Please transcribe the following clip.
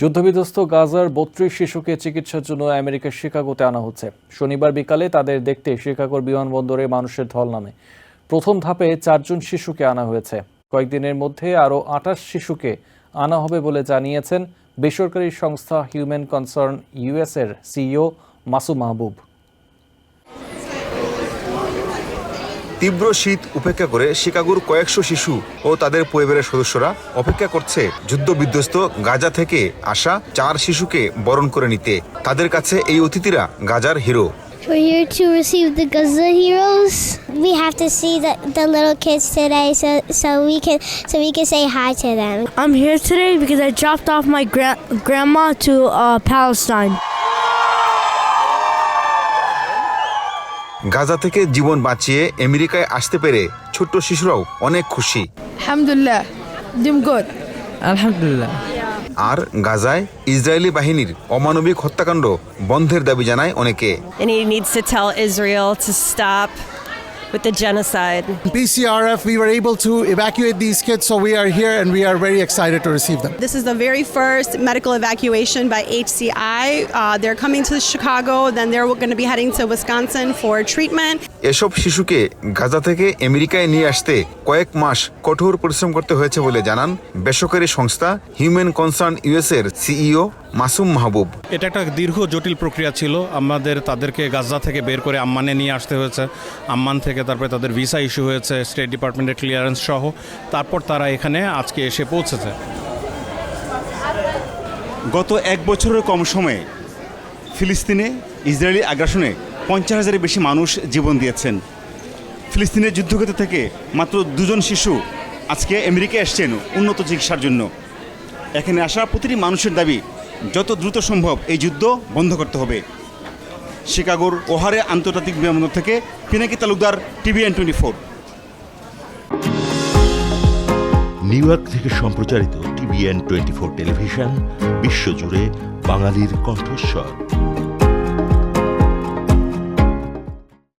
যুদ্ধবিধ্বস্ত গাজার বত্রিশ শিশুকে চিকিৎসার জন্য আমেরিকার শিকাগোতে আনা হচ্ছে। শনিবার বিকালে তাদের দেখতে শিকাগোর বিমানবন্দরে মানুষের ঢল নামে। প্রথম ধাপে চারজন শিশুকে আনা হয়েছে। কয়েকদিনের মধ্যে আরও আঠাশ শিশুকে আনা হবে বলে জানিয়েছেন বেসরকারি সংস্থা হিউম্যান কনসার্ন ইউএসের সিইও মাসু মাহবুব। তীব্র শীত উপেক্ষা করে শিকাগোর কয়েকশো শিশু ও তাদের পরিবারের সদস্যরা অপেক্ষা করছে যুদ্ধবিধ্বস্ত গাজা থেকে আসা চার শিশুকে বরণ করে নিতে তাদের কাছে এই অতিথিরা গাজার hero We're here to receive the Gaza heroes. We have to see the, the little kids today so, so we can so we can say hi to them. I'm here today because I dropped off my gra- grandma to uh, Palestine. Gaza থেকে জীবন বাঁচিয়ে আমেরিকায় আসতে পেরে ছোট্ট শিশুরাও অনেক খুশি। আলহামদুলিল্লাহ আর গাজায় ইসরায়েলি বাহিনীর অমানবিক হত্যাকাণ্ড বন্ধের দাবি জানায় অনেকে। And he needs to tell Israel to stop with the genocide. PCRF, we were able to evacuate these kids, so we are here and we are very excited to receive them. This is the very first medical evacuation by HCI. Uh, they're coming to Chicago, then they're going to be heading to Wisconsin for treatment. এসব শিশুকে গাজা থেকে আমেরিকায় নিয়ে আসতে কয়েক মাস কঠোর পরিশ্রম করতে হয়েছে বলে জানান বেসরকারি সংস্থা হিউম্যান কনসার্ন ইউএস এর সিইও মাসুম মাহবুব এটা একটা দীর্ঘ জটিল প্রক্রিয়া ছিল আমাদের তাদেরকে গাজা থেকে বের করে আম্মানে নিয়ে আসতে হয়েছে আম্মান থেকে তারপরে তাদের ভিসা ইস্যু হয়েছে, স্টেট ডিপার্টমেন্টের ক্লিয়ারেন্স সহ। তারপর তারা এখানে আজকে এসে পৌঁছেছে। গত এক বছরের কম সময়ে ফিলিস্তিনে ইসরায়েলি আগ্রাসনে পঞ্চাশ হাজারের বেশি মানুষ জীবন দিয়েছেন। ফিলিস্তিনের যুদ্ধক্ষেত্র থেকে মাত্র দুজন শিশু আজকে আমেরিকায় এসছেন উন্নত চিকিৎসার জন্য। এখানে আসা প্রতিটি মানুষের দাবি, যত দ্রুত সম্ভব এই যুদ্ধ বন্ধ করতে হবে। শিকাগোর ওহারে আন্তর্জাতিক বিমানবন্দর থেকে Pinaki Talukdar TVN twenty four. New York থেকে সম্প্রচারিত টিভিএন টোয়েন্টি ফোর টেলিভিশন, বিশ্বজুড়ে বাঙালির কণ্ঠস্বর।